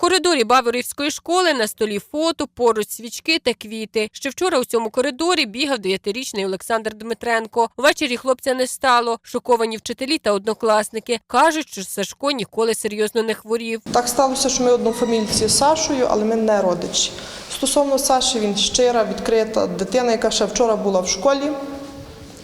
коридорі Баворівської школи на столі фото, поруч свічки та квіти. Ще вчора у цьому коридорі бігав дев'ятирічний Олександр Дмитренко. Ввечері хлопця не стало. Шоковані вчителі та однокласники кажуть, що Сашко ніколи серйозно не хворів. Так сталося, що ми однофамільці з Сашою, але ми не родичі. Стосовно Саші, він щира, відкрита дитина, яка ще вчора була в школі.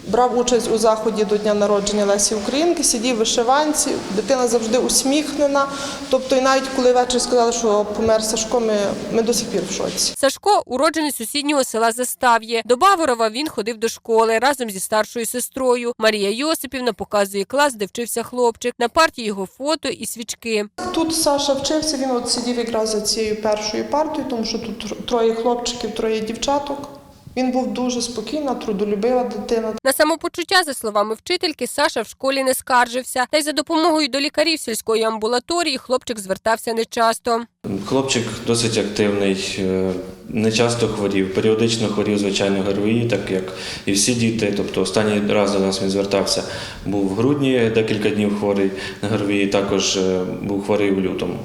Брав участь у заході до дня народження Лесі Українки, сидів в вишиванці, дитина завжди усміхнена. Тобто, і навіть коли ввечері сказали, що помер Сашко, ми, ми до сих пір в шоці. Сашко уроджений сусіднього села Застав'є. До Баворова він ходив до школи разом зі старшою сестрою. Марія Йосипівна показує клас, де вчився хлопчик. На парті його фото і свічки. Тут Саша вчився, він от сидів якраз за цією першою партою, тому що тут троє хлопчиків, троє дівчаток. Він був дуже спокійна, трудолюбива дитина. На самопочуття, за словами вчительки, Саша в школі не скаржився. Та й за допомогою до лікарів сільської амбулаторії хлопчик звертався нечасто. Хлопчик досить активний, е, не часто хворів, періодично хворів, звичайно, ГРВІ, так як і всі діти. Тобто останній раз до нас він звертався, був в грудні декілька днів хворий на ГРВІ, також е, був хворий в лютому.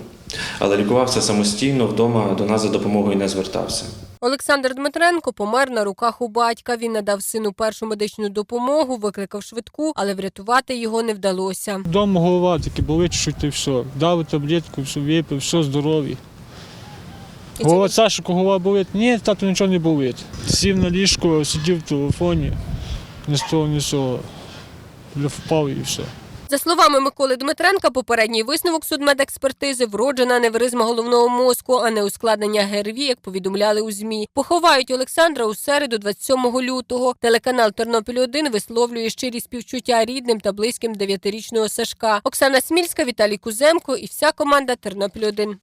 Але лікувався самостійно вдома, до нас за допомогою не звертався. Олександр Дмитренко помер на руках у батька. Він надав сину першу медичну допомогу, викликав швидку, але врятувати його не вдалося. Вдома голова тільки болить, що ти все. Дав таблетку, все випив, все здорові. Голова Саша, голова болить? Ні, тату нічого не болить. Сів на ліжко, сидів в телефоні, ні з того, ні з цього. Впав і все. За словами Миколи Дмитренка, попередній висновок судмедекспертизи вроджена невризма головного мозку, а не ускладнення ГРВІ, як повідомляли у ЗМІ. Поховають Олександра у середу, 27 лютого. Телеканал Тернопіль 1 висловлює щирі співчуття рідним та близьким дев'ятирічного Сашка. Оксана Смільська, Віталій Куземко і вся команда Тернопіль 1